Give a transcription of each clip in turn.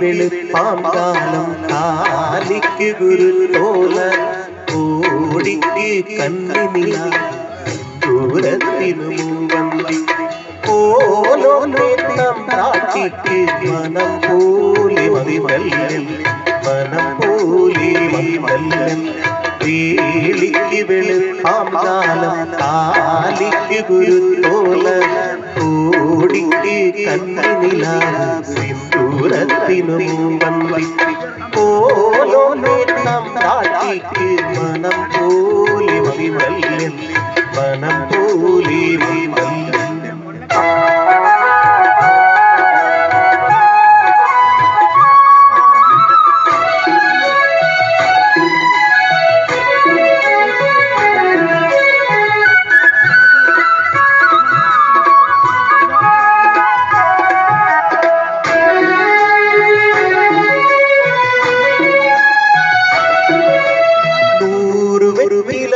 வெளுப்பாம் காலம் காலிக்கு குரு போல ஓடிக்கு கண்ணினிலா தூரத்தினும் வந்தி. போலோனே நம் காட்சிக்கு மனம் போலே மதிவல்லன் மனம் போலே மதிவல்லன் വേലിക്ക് വെളുപ്പാം കാലം കാലിക്ക് ഗുരുത്തോല കോടിക്ക് കണ്ണിനില സിന്ദൂരത്തിനു നേത്തം കാട്ടിക്ക് മനം പോലെ മതിവല്ലൻ മനം പോലെ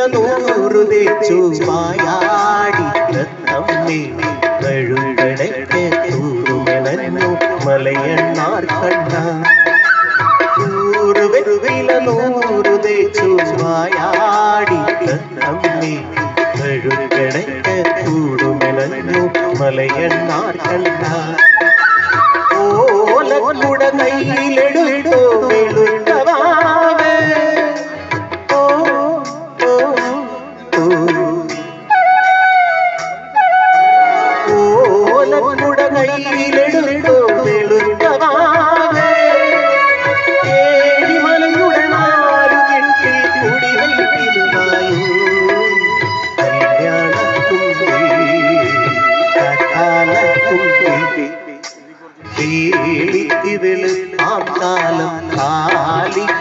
വെറുവില നൂറു തേച്ചു മായാടി തമ്മി കഴുകടയ്ക്ക് തൂറുമെളഞ്ഞു മലയണ്ണാർ കണ്ണ നൂറു വെറുവില നൂറു തേച്ചു മായാടി തമ്മി കഴുകടയ്ക്ക് തൂറുമെളഞ്ഞു മലയണ്ണാർ കണ്ണ ഓലക്കുട കയ്യിലെടുത്തോ വെളുത്തവാവേ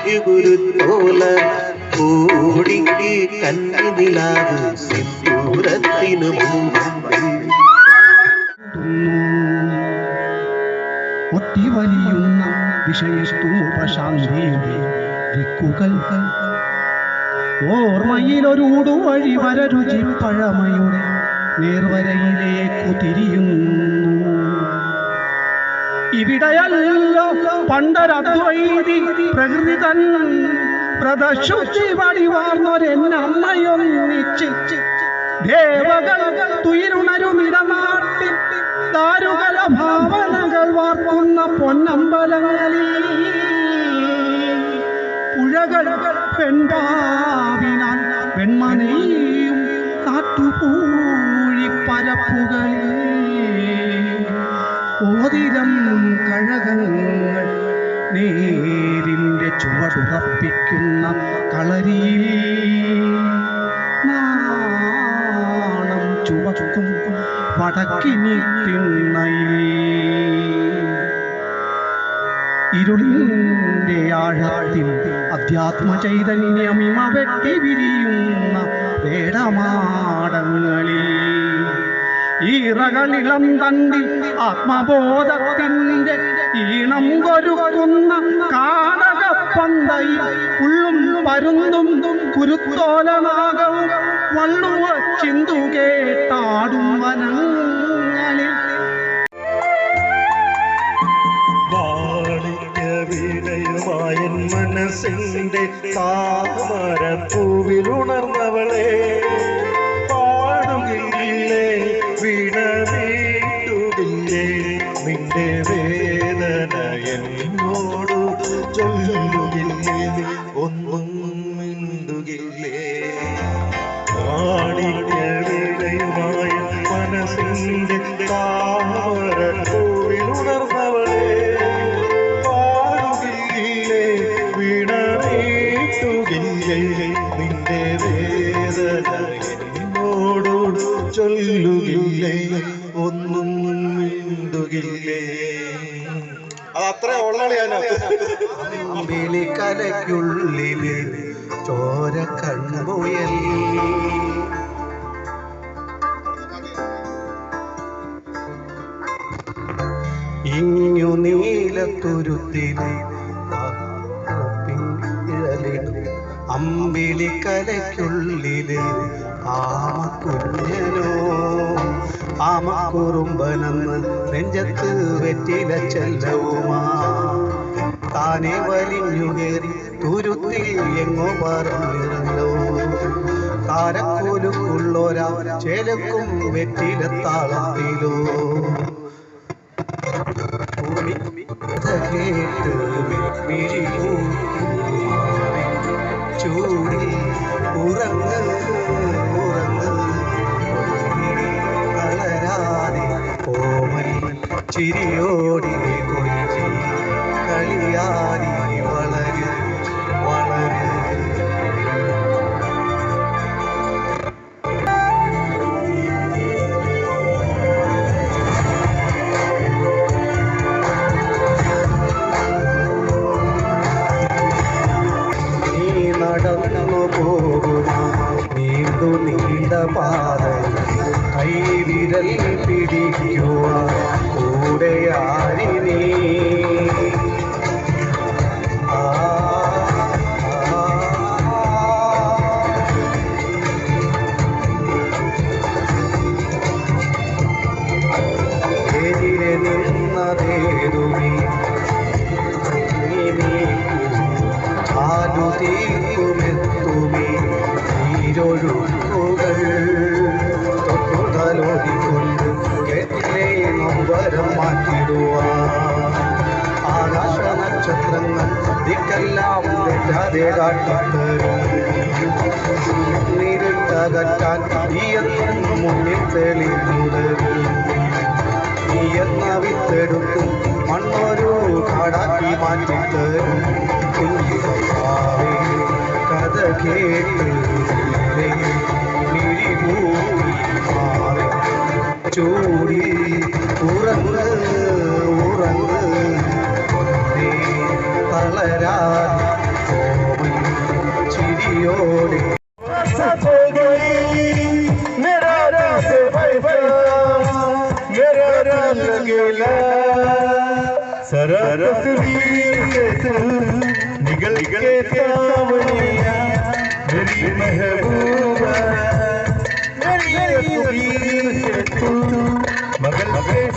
കാലിക്ക് ഗുരുത്തോല കോടിക്ക് കന്നിനിലാവ് സിന്ദൂരത്തിനു ഒട്ടി വലിയുന്ന വിഷയസ്തൂപശാന്തിയുടെ ദിക്കുകൾ. ഓർമ്മയിലൊരു ഉടുവഴി വരരുചി പഴമയുടെ നേർവരയിലേക്കു തിരിയുന്നു. ഇവിടെയല്ലോ പണ്ടൊരദ്വൈതി പ്രകൃതി തൻ പ്രദശുദ്ധി വടിവാർന്നൊരെന്നമ്മയൊന്നിച്ച് ദേവകൾ തുയിരുണരുമിടമാട്ടി ദാരുകല ഭാവനകൾ വാർക്കുന്ന പൊന്നമ്പലങ്ങളിൽ പുഴകൾ പെൺപാവിനാൽ പെൺമനെയും കാറ്റുപൂഴി പരപ്പുകളിൽ ഓതിരം നേരിന്റെ ചുവടുറപ്പിക്കുന്ന കളരിയിൽ നാണം ചുവക്കും വടക്കിനി തിണ്ണയിൽ ഇരുളിന്റെ ആഴത്തിൽ അധ്യാത്മ ചൈതന്യമിമ വെട്ടി വിരിയുന്ന വേടമാടങ്ങളിൽ ഈറകളിളം തണ്ടി ആത്മബോധത്തിന്റെ ഈണം കൊരുക്കുന്ന കാടകപ്പന്തയിൽ ഉള്ളും പരുന്നും കുരുത്തോലനാകവും വള്ളുവ ചിന്തു കേട്ടാടും വനങ്ങളിൽ. വാണിജ്യവീണയുമായൻ മനസ്സിന്റെ താമരപ്പൂവിലുണർന്നവളെ Om അമ്പിളി കലയ്ക്കുള്ളിൽ ചോര കൺമുയൽ. ഇങ്ങു നീലത്തുരുത്തിൽ അമ്പിളിക്കലയ്ക്കുള്ളിൽ ആമക്കുഞ്ഞനോ. ആമക്കുറുമ്പനെന്ന് നെഞ്ചത്ത് വെറ്റില ചെല്ലവുമാ. താനെ വലിഞ്ഞു കയറി തുരുത്തിൽ എങ്ങോ പറഞ്ഞിരുന്നോ താരക്കൂലുക്കുള്ളോരാ ചേലക്കും വെറ്റിലത്താളത്തിലോ. ചൂടി ഉറങ്ങ് ഉറങ്ങ്. ചിരിയോടി നീ നടന്നു പോകുമാ നീണ്ടു നീണ്ട പാത കൈവിരൽ പിടിക്കുക കൂടെയാരി നീ ആ, ആ, എതിരെ നിന്നതേതു നീ തെറ്റാതെ കാട്ടിത്തരും നിരുട്ടകറ്റാൻ നീയെന്നും മുന്നിൽ തെളിഞ്ഞുതരും നീ എന്ന വിത്തെടുത്ത് മണ്ണൊരു കാടാക്കി മാറ്റിത്തരും. सरा तस्वीर के तू निगल के मेरी महबूबा मेरी तू मगल के